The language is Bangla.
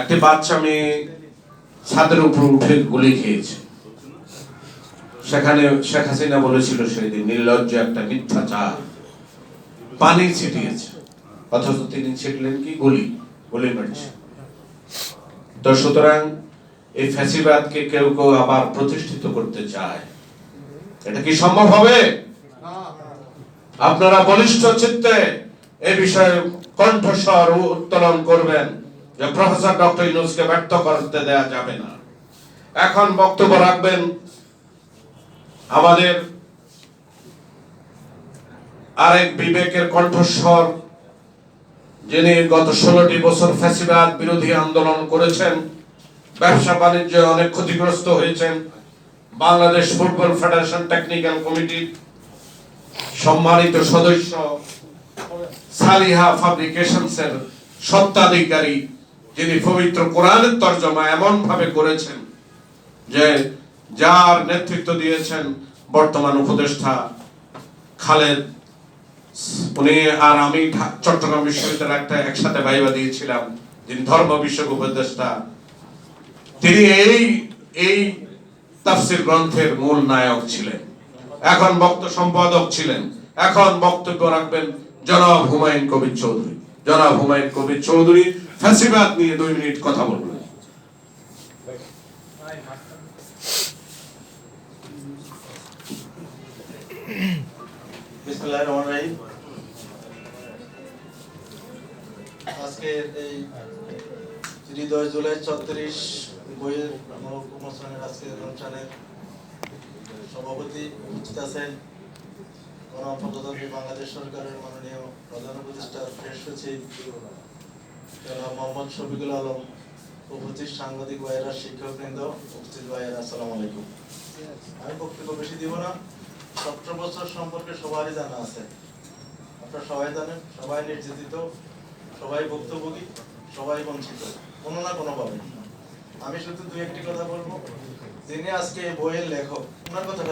একটি বাচ্চা মেয়ে ছাদের উপর উঠে গুলি খেয়েছে। সেখানে শেখ হাসিনা বলেছিল সেদিন নির্লজ্জ একটা মিথ্যাচার। পানি ছিটিয়েছে। অথচ তিনি ছিটলেন কি? গুলি গুলি মারছে। তো সুতরাং এই ফ্যাসিবাদকে কেউ কেউ আবার প্রতিষ্ঠিত করতে চায়। এটা কি সম্ভব হবে? আপনারা বলিষ্ঠ চিত্তে এই বিষয়ে কণ্ঠস্বর উত্তোলন করবেন যে প্রফেসর ডক্টর ইউনুসকে ব্যর্থ করতে দেয়া যাবে না। এখন বক্তব্য রাখবেন আমাদের আরেক বিবেকের কণ্ঠস্বর, যিনি গত ষোলোটি বছর ফ্যাসিবাদ বিরোধী আন্দোলন করেছেন, ব্যবসা বাণিজ্যে অনেক ক্ষতিগ্রস্ত হয়েছেন, বাংলাদেশ ফুটবল ফেডারেশন টেকনিক্যাল কমিটির সম্মানিত সদস্য সালিহা ফাব্রিকেশনসের সত্ত্বাধিকারী যিনি পবিত্র কোরআনের তর্জমা এমন ভাবে করেছেন যে যার নেতৃত্ব দিয়েছেন বর্তমান উপদেষ্টা খালেদ। উনি আর আমি চট্টগ্রাম বিশ্ববিদ্যালয়ে একটা একসাথে ভাইবা দিয়েছিলাম, যিনি ধর্ম বিষয়ক উপদেষ্টা। তিনি এই এই তাফসির গ্রন্থের মূল নায়ক ছিলেন। এখন বক্ত সম্পাদক ছিলেন। এখন বক্তব্য রাখবেন জনাব হুমায়ুন কবির চৌধুরী জনাব হুমায়ুন কবির চৌধুরী, ফ্যাসিবাদ নিয়ে দুই মিনিট কথা বলবেন আজকে জুলাই ছত্রিশ বইয়ের সভাপতি উপস্থিত আছেন বাংলাদেশ সরকারের প্রধান সাংবাদিক আমি বেশি দিব না বছর সম্পর্কে সবারই জানা আছে। আপনারা সবাই জানেন, সবাই নির্যাতিত, সবাই ভুক্তভোগী, সবাই বঞ্চিত, কোনো না কোনো ভাবে আমি শুধু দু একটি কথা বলব। যিনি আজকে বইয়ের লেখক, ওনার কথাটাই